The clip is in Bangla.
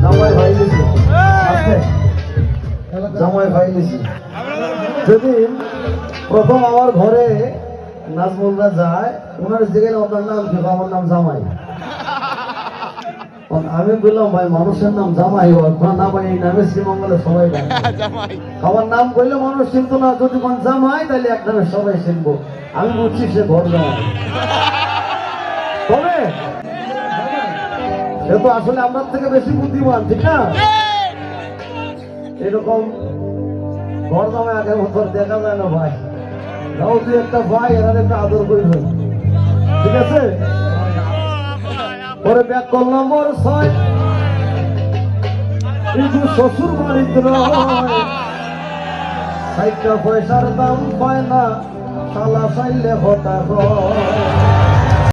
জামাই ভাই ভাই যেদিন প্রথম আমার ঘরে নাজমুলরা যায় ওনার জিজ্ঞেস আপনার নাম কি? আমার নাম জামাই। আমি বললাম ভাই মানুষের নাম জামাই হয় আপনার নাম এই নামে শ্রীমঙ্গলে সবাই আমার নাম বললে মানুষ চিনতো না যদি কোন জামাই তাহলে এক নামে সবাই চিনবো। আমি বুঝছি সে ঘর জামাই। তবে সে আসলে আমার থেকে বেশি বুদ্ধিমান, ঠিক না? এরকম ঘর জামাই আগের মতো দেখা যায় না ভাই। তাও তুই একটা ভাই, এরা একটা আদর করি ঠিক আছে? পরে ব্যাক করলাম ওর ছয়। কিন্তু শ্বশুর সাইটা পয়সার দাম পায় না শালা চাইলে হতা হয়।